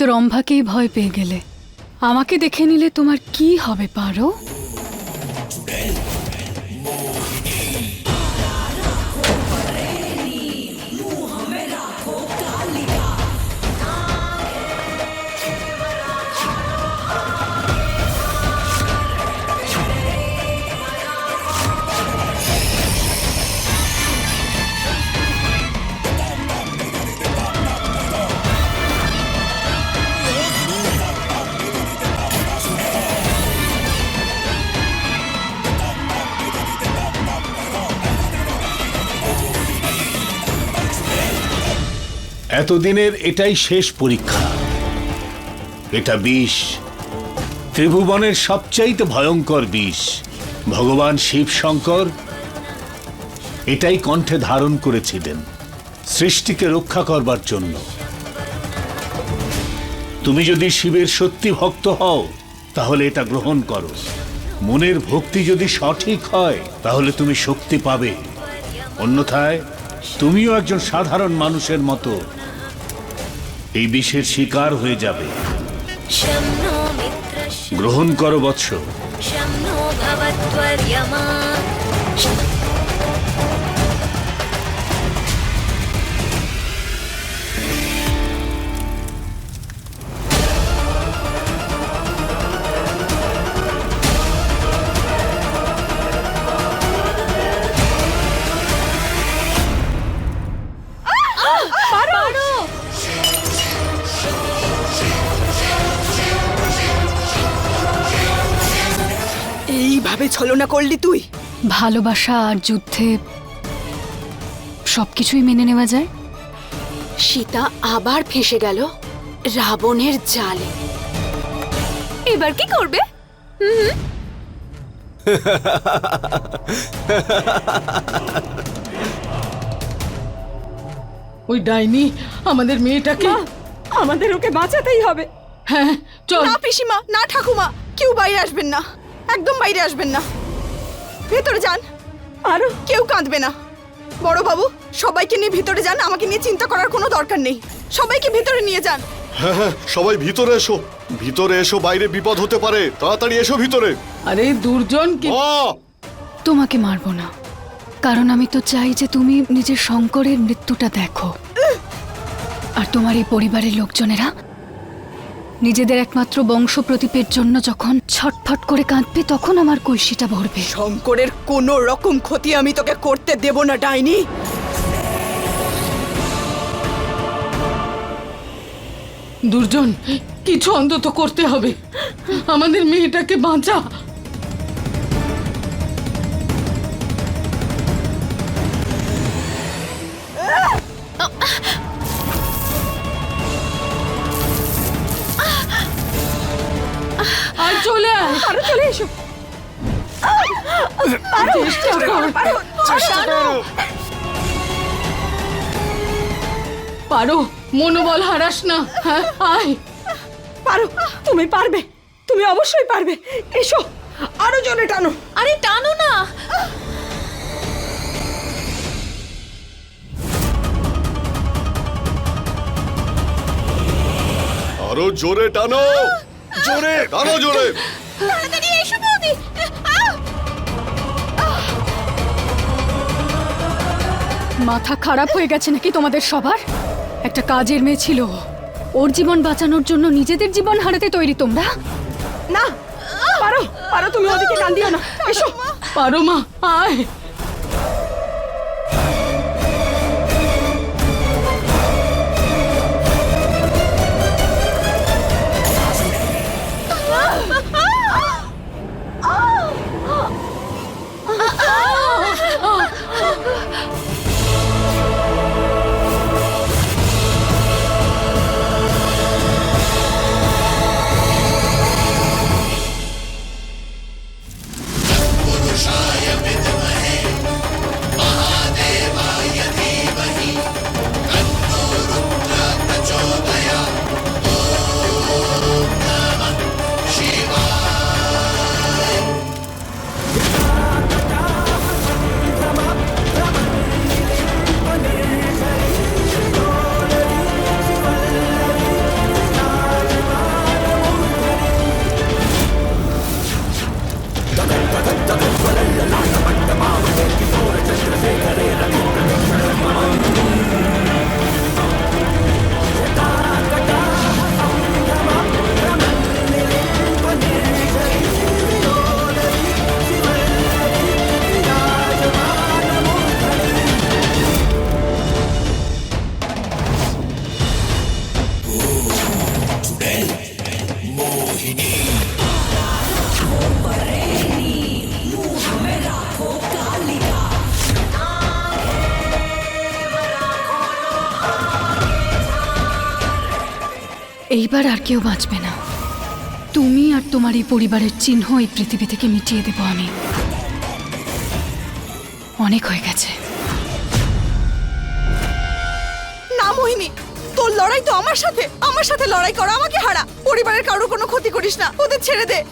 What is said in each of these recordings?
তো রম্ভাকেই ভয় পেয়ে গেলে। আমাকে দেখে নিলে তোমার কি হবে পারো? এতদিনের এটাই শেষ পরীক্ষা। এটা বিষ। ত্রিভুবনের সবচাইতে ভয়ঙ্কর বিষ। ভগবান শিব শঙ্কর এটাই কণ্ঠে ধারণ করেছিলেন সৃষ্টিকে রক্ষা করবার জন্য। তুমি যদি শিবের সত্যি ভক্ত হও, তাহলে এটা গ্রহণ করো। মনের ভক্তি যদি সঠিক হয়, তাহলে তুমি শক্তি পাবে। অন্যথায় তুমিও একজন সাধারণ মানুষের মতো এই বিষের শিকার হয়ে যাবে। গ্রহণ করো বৎস। এভাবে ছলনা করলি তুই? ভালোবাসা আর যুদ্ধে সবকিছুই মেনে নেওয়া যায়। সীতা আবার ফেসে গেল রাবণের জালে। এবার কি করবে? ওই ডাইনি আমাদের মেয়েটাকে আমাদের ওকে বাঁচাতেই হবে। হ্যাঁ চল। না পিসিমা না ঠাকুমা কেউ বাইরে আসবেন না। একদম বাইরে আসবেন না। ভেতরে যান। আরও কেউ কাঁদবে না। বড় বাবু সবাইকে নিয়ে ভিতরে যান। আমাকে নিয়ে চিন্তা করার কোনো দরকার নেই। সবাইকে ভিতরে নিয়ে যান। হ্যাঁ হ্যাঁ সবাই ভিতরে এসো। ভিতরে এসো বাইরে বিপদ হতে পারে। তাড়াতাড়ি এসো ভিতরে। আরে দুর্জন কি মা! তোমাকে মারবো না। কারণ আমি তো চাই যে তুমি নিজের শঙ্করের মৃত্যুটা দেখো। আর তোমার এই পরিবারের লোকজনেরা নিজেদের একমাত্র বংশ প্রদীপের জন্য যখন ছটফট করে কাঁদবে তখন আমার কলসিটা ভরবে। শঙ্করের কোনো রকম ক্ষতি আমি তোকে করতে দেব না ডাইনি। দুর্জন কিছু অন্তত করতে হবে। আমাদের মেয়েটাকে বাঁচা। আরও চলে এসো। চেষ্টা কর চেষ্টা করো পারো মনোবল হারাস না হ্যাঁ আয়। পারো তুমি পারবে তুমি অবশ্যই পারবে। এসো আরও জোরে টানো। আরে টানো না। আরও জোরে টানো। জোরে টানো জোরে। তাড়াতাড়ি এসো বৌদি। মাথা খারাপ হয়ে গেছে নাকি তোমাদের সবার? একটা কাজের মেয়ে ছিল ওর জীবন বাঁচানোর জন্য নিজেদের জীবন হারাতে তৈরি তোমরা? না। পারো পারো তুমি ওদিকে কান দিও না। এসো। পারো মা আয়। কেউ বাঁচবে না। তুমি আর তোমার এই পরিবারের চিহ্ন এই পৃথিবী থেকে মিটিয়ে দেব আমি। অনেক হয়ে গেছে। না মোহিনী তোর লড়াই তো আমার সাথে। আমার সাথে লড়াই কর আমাকে হারা। পরিবারের কারোর কোনো ক্ষতি করিস না। ওদের ছেড়ে দে।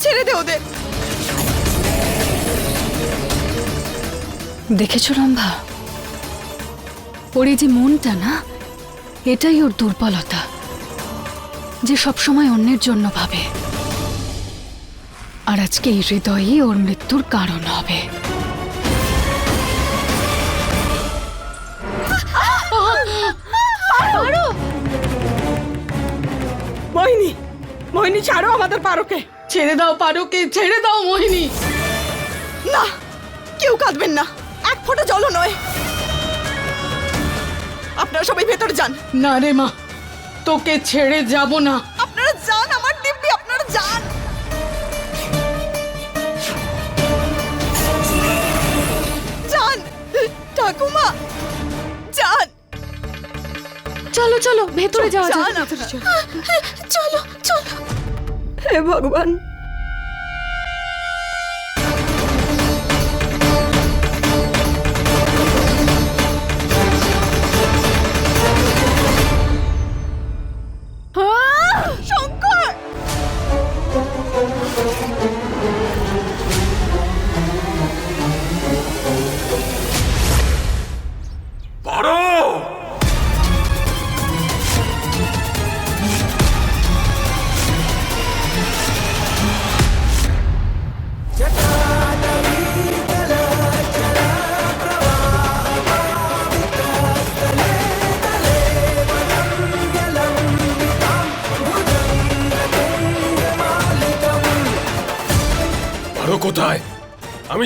ছেড়ে দে ওদের। দেখেছ রম্ভা? ওর এই যে মনটা না এটাই ওর দুর্বলতা। যে সবসময় অন্যের জন্য ভাবে। আর আজকে এই হৃদয়ই ওর মৃত্যুর কারণ হবে। মোহিনী মোহিনী ছাড়ো আমাদের পারোকে। ছেড়ে দাও পারোকে ছেড়ে দাও মোহিনী। না কেউ কাঁদবেন না এক ফোঁটা জলও নয়। আপনারা সবাই ভেতরে যান। না রে মা তোকে ছেড়ে যাব না। আপনারা যান আমার দিব্যি আপনারা যান। যান ঠাকুমা যান। চলো চলো ভেতরে যাওয়া যাক। যান আপনারা। চলো চলো। হে ভগবান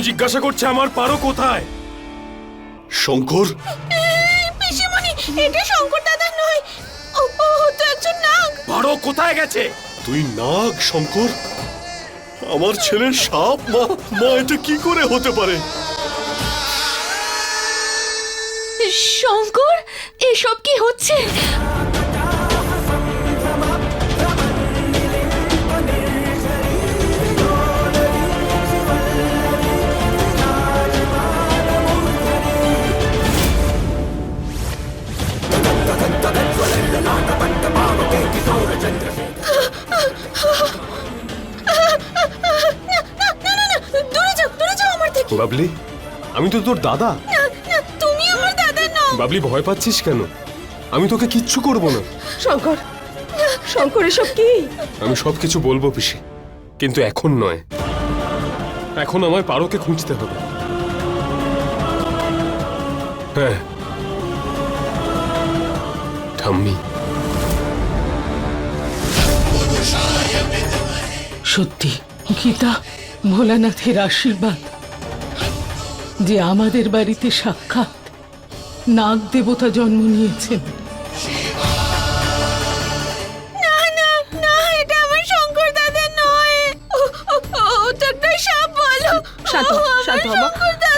জিজ্ঞাসা করছে আমার পারো কোথায়? শঙ্কর? পিসিমণি এটা শঙ্কর দাদা নয়। ও ও তো একজন নাগ। পারো কোথায় গেছে? তুই নাগ শঙ্কর? আমার ছেলের সাপ মা মা এটা কি করে হতে পারে? শঙ্কর এসব কি হচ্ছে? বাবলি আমি তো তোর দাদা না না তুমি আমার দাদা নও বাবলি ভয় পাচ্ছিস কেন আমি তোকে কিচ্ছু করব না শঙ্কর শঙ্কর এসব কি আমি সব কিছু বলব পিসি কিন্তু এখন নয় এখন আমায় পারোকে খুঁজতে হবে হ্যাঁ ঠাম্মি সত্যি। গীতা ভোলানাথের আশীর্বাদ। যে আমাদের বাড়িতে সাক্ষাৎ নাগ দেবতা জন্ম নিয়েছেন।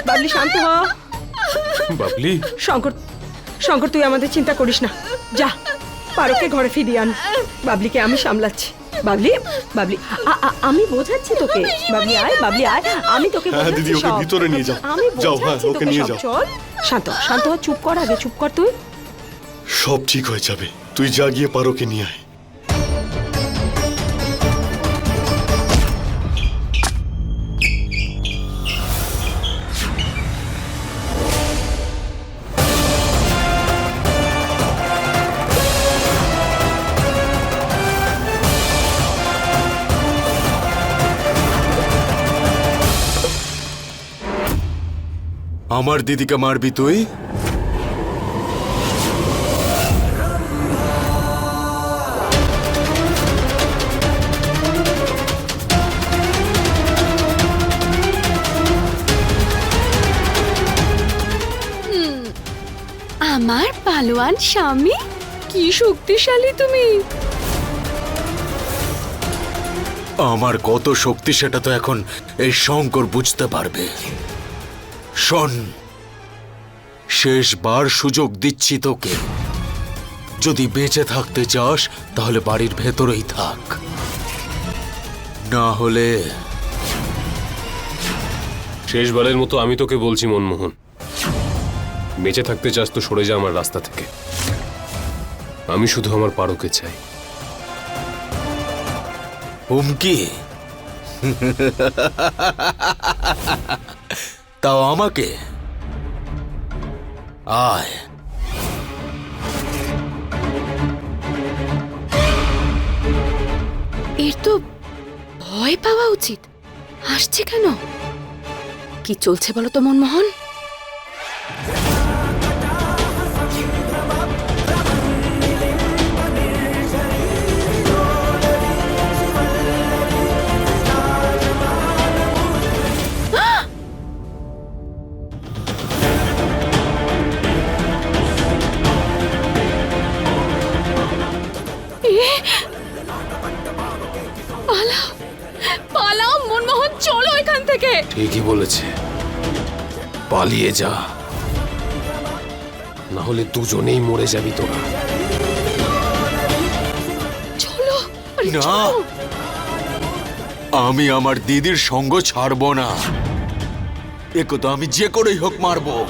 বাবলি শান্ত হ বাবলি। শঙ্কর তুই আমাদের চিন্তা করিস না। যা পারকে ঘরে ফিরিয়ে আন। বাবলিকে আমি সামলাচ্ছি। বাবলি বাবলি আমি বোঝাচ্ছি তোকে বাবলি আয় বাবলি আয় আমি তোকে হ্যাঁ, বোঝাচ্ছি দিদি, ওকে সব। ভিতরে নিয়ে যাও। আমি যাও, হ্যাঁ, ওকে নিয়ে যাও। চল শান্ত শান্ত চুপ কর আগে চুপ কর তুই সব ঠিক হয়ে যাবে তুই যা গিয়ে পারোকে নিয়ে আয় আমার দিদিকে মারবি তুই? আমার পালোয়ান স্বামী? কি শক্তিশালী তুমি। আমার কত শক্তি সেটা তো এখন এই শঙ্কর বুঝতে পারবে। শোন শেষবার সুযোগ দিচ্ছি তোকে। যদি বেঁচে থাকতে চাস তাহলে বাড়ির ভেতরেই থাক। না হলে শেষবারের মতো আমি তোকে বলছি মনমোহন। বেঁচে থাকতে চাস তো সরে যা আমার রাস্তা থেকে। আমি শুধু আমার পারোকে চাই। হুমকি? তাও আমাকে? আয়। এর তো ভয় পাওয়া উচিত। আসছে কেন? কি চলছে বলো তো মনমোহন? পালিয়ে যা। না হলে দুজনেই মরে যাবি তোরা। না। আমি আমার দিদির সঙ্গ ছাড়ব না। একথা তো আমি যে করেই হোক মারবো।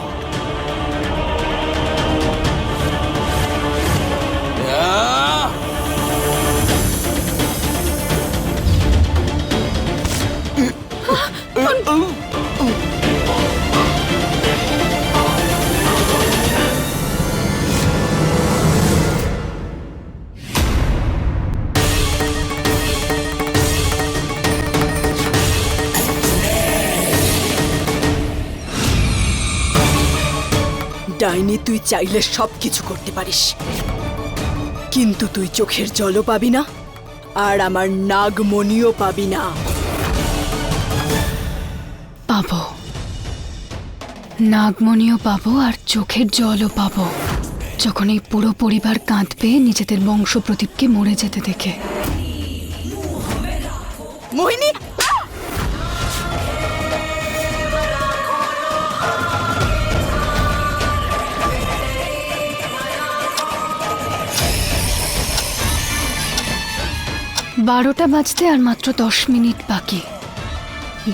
ডাইনি তুই চাইলে সব কিছু করতে পারিস। কিন্তু তুই চোখের জলও পাবি না আর আমার নাগমণিও পাবি না। পাবো। নাগমণিও পাবো আর চোখের জলও পাবো। যখন এই পুরো পরিবার কাঁদবে নিজেদের বংশ প্রদীপকে মরে যেতে দেখে। মোহিনী বারোটা বাজতে আর মাত্র দশ মিনিট বাকি।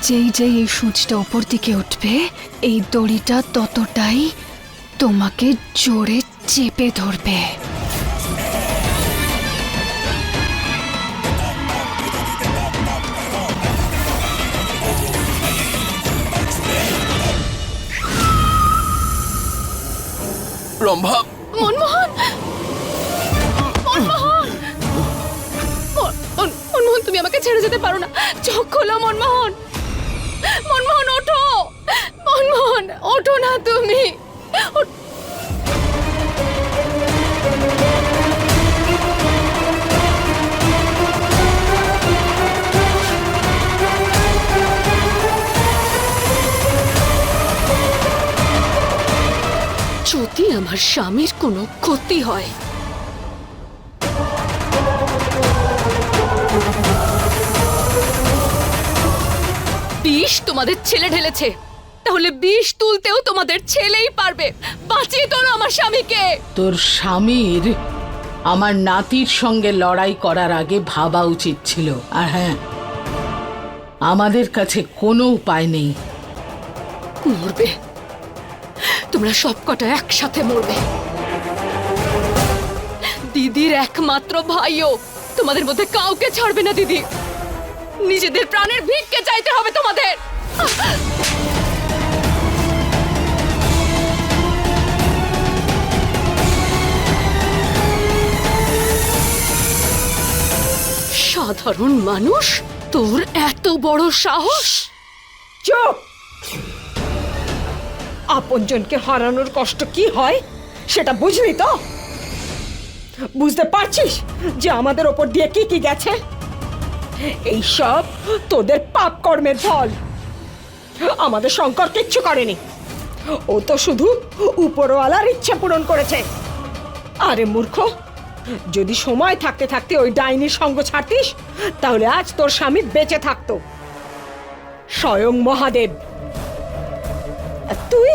যেই যেই এই সূচটা ওপর দিকে উঠবে এই দড়িটা ততটাই তোমাকে জোরে চেপে ধরবে। রম্ভা। মনমোহন! আমাকে ছেড়ে যেতে পারো না। চোখ খোলো, মনমোহন। মনমোহন, ওঠো। মনমোহন, ওঠো না তুমি। যদি আমার স্বামীর কোনো ক্ষতি হয় তোমাদের ছেলে ঢেলেছে। তাহলে বিষ তুলতেও তোমাদের ছেলেই পারবে। বাঁচিয়ে তোলো আমার স্বামীকে। তোর স্বামীর আমার নাতির সঙ্গে লড়াই করার আগে ভাবা উচিত ছিল। আর হ্যাঁ আমাদের কাছে কোনো উপায় নেই। মরবে। তোমরা সব কটা একসাথে মরবে। দিদির একমাত্র ভাইও তোমাদের মধ্যে কাউকে ছাড়বে না দিদি। নিজেদের প্রাণের ভিক্ষে চাইতে হবে তোমাদের। সাধারণ মানুষ, তোর এত বড় সাহস? চুপ! আপনজনকে হারানোর কষ্ট কি হয়, সেটা বুঝলি তো? বুঝতে পারছিস যে আমাদের ওপর দিয়ে কি কি গেছে? এইসব তোদের পাপ কর্মের ফল। আমাদের শঙ্কর কিচ্ছু করেনি। ও তো শুধু উপরওয়ালার ইচ্ছে পূরণ করেছে। আরে মূর্খ, যদি সময় থাকতে থাকতে ওই ডাইনির সঙ্গ ছাড়তিস, তাহলে আজ তোর স্বামী বেঁচে থাকতো। স্বয়ং মহাদেব। তুই?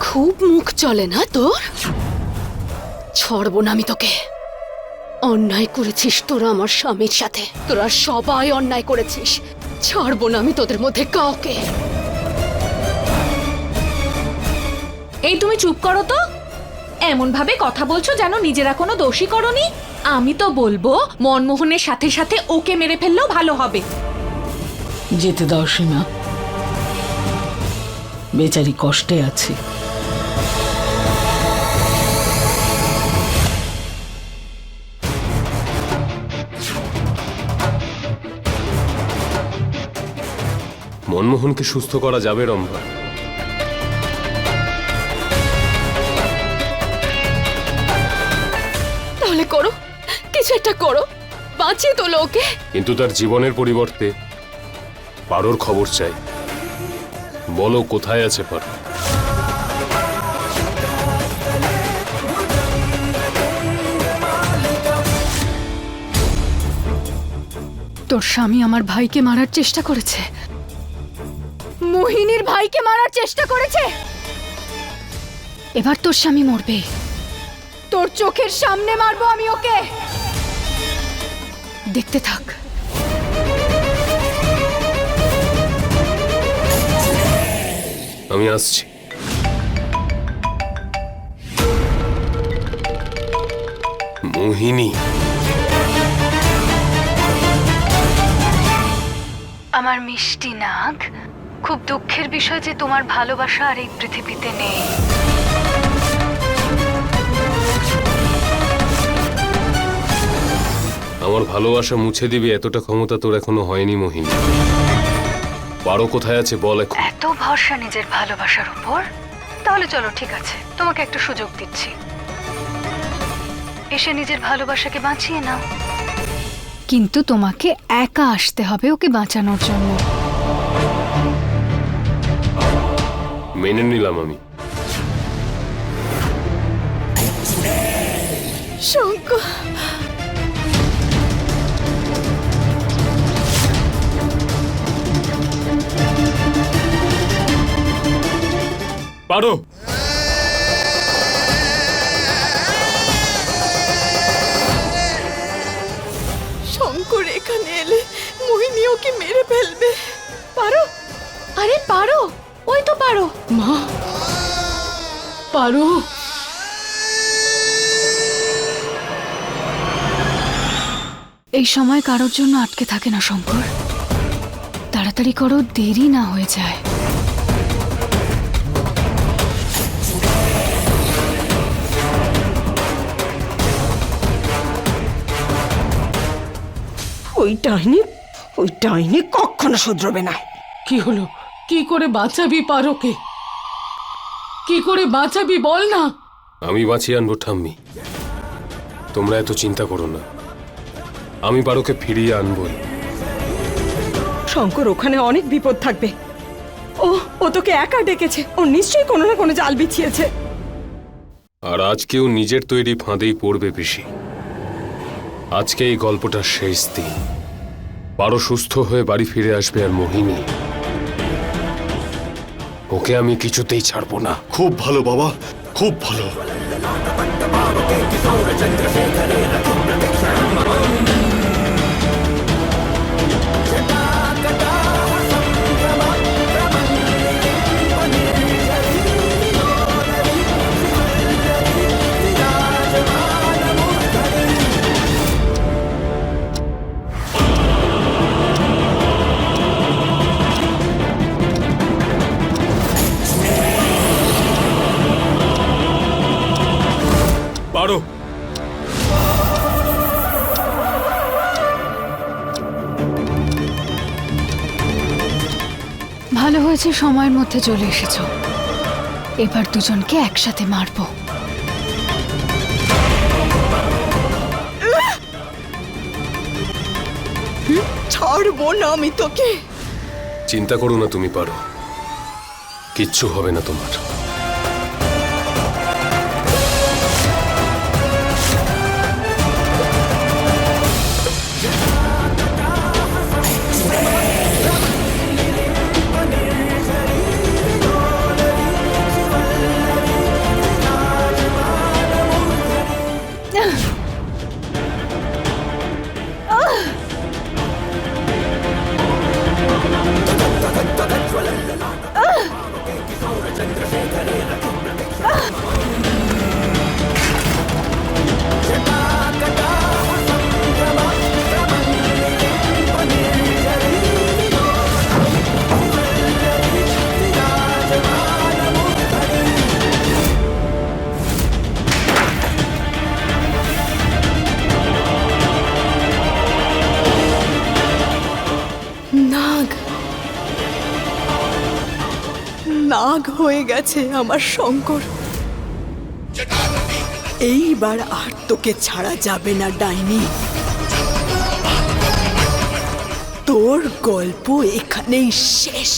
খুব মুখ চলে না তোর? ছড়বো না আমি তোকে। অন্যায় করেছিস তোরা আমার স্বামীর সাথে। তোরা সবাই অন্যায় করেছিস। ছাড়বো না আমি তোদের মধ্যে কাউকে। এই তুমি চুপ করো তো। এমন ভাবে কথা বলছো যেন নিজেরা কোনো দোষী করনি। আমি তো বলব মনমোহনের সাথে সাথে ওকে মেরে ফেললেও ভালো হবে। যেতে দাও সীমা। বেচারি কষ্টে আছে। মনমোহনকে সুস্থ করা যাবে রম্ভা তাহলে করো কিছু একটা করো বাঁচিয়ে তোলো ওকে। কিন্তু তার জীবনের পরিবর্তে পারোর খবর চাই। বলো কোথায় আছে পারো? তোর স্বামী আমার ভাইকে মারার চেষ্টা করেছে। মোহিনীর ভাইকে মারার চেষ্টা করেছে? এবার তোর স্বামী মরবে। তোর চোখের সামনে মারবো আমি ওকে। দেখতে থাক। আমি আসছি। মোহিনী। আমার মিষ্টি নাগ খুব দুঃখের বিষয় যে তোমার ভালোবাসা আর এই পৃথিবীতে নেই। আমার ভালোবাসা মুছে দিবি এতটা ক্ষমতা তোর এখনও হয়নি মোহিনী। পারো কোথায় আছে বল এখন। এত ভরসা নিজের ভালোবাসার উপর? তাহলে চলো ঠিক আছে তোমাকে একটা সুযোগ দিচ্ছি। এসে নিজের ভালোবাসাকে বাঁচিয়ে নাও। কিন্তু তোমাকে একা আসতে হবে ওকে বাঁচানোর জন্য। মেনে নিলাম আমি। শঙ্কর পারো। শঙ্কর এখানে এলে মোহিনী ওকে মেরে ফেলবে? পারো? আরে পারো। ওই তো পারো। মা পারো। এই সময় কারোর জন্য আটকে থাকে না শঙ্কর। তাড়াতাড়ি করো দেরি না হয়ে যায়। ওই ডাইনি ওই ডাইনি কখনো শুধরবে না। কি হলো? কি করে বাঁচাবি পারোকে? কি করে বাঁচাবি বল না। আমি বাঁচিয়ে আনব ঠাম্মি। তোমরা এত চিন্তা করো না। আমি পারোকে ফিরিয়ে আনব। শঙ্কর ওখানে অনেক বিপদ থাকবে। ও ও তোকে একা ডেকেছে। ও নিশ্চয়ই কোনো না কোনো জাল বিছিয়েছে। আর আজকেও নিজের তৈরি ফাঁদেই পড়বে বেশি। আজকে এই গল্পটার শেষ দিন। পারো সুস্থ হয়ে বাড়ি ফিরে আসবে আর মোহিনী। ওকে আমি কিছুতেই ছাড়বো না। খুব ভালো বাবা। খুব ভালো। ভালো সময়ের মধ্যে চলে এসেছ। এবার দুজনকে একসাথে মারব। ছাড়বো না আমি তোকে। চিন্তা করো না তুমি পারো। কিচ্ছু হবে না তোমার। হয়ে গেছে আমার শঙ্কর। এইবার আর তোকে ছাড়া যাবে না, ডাইনি। তোর গল্প এখানেই শেষ।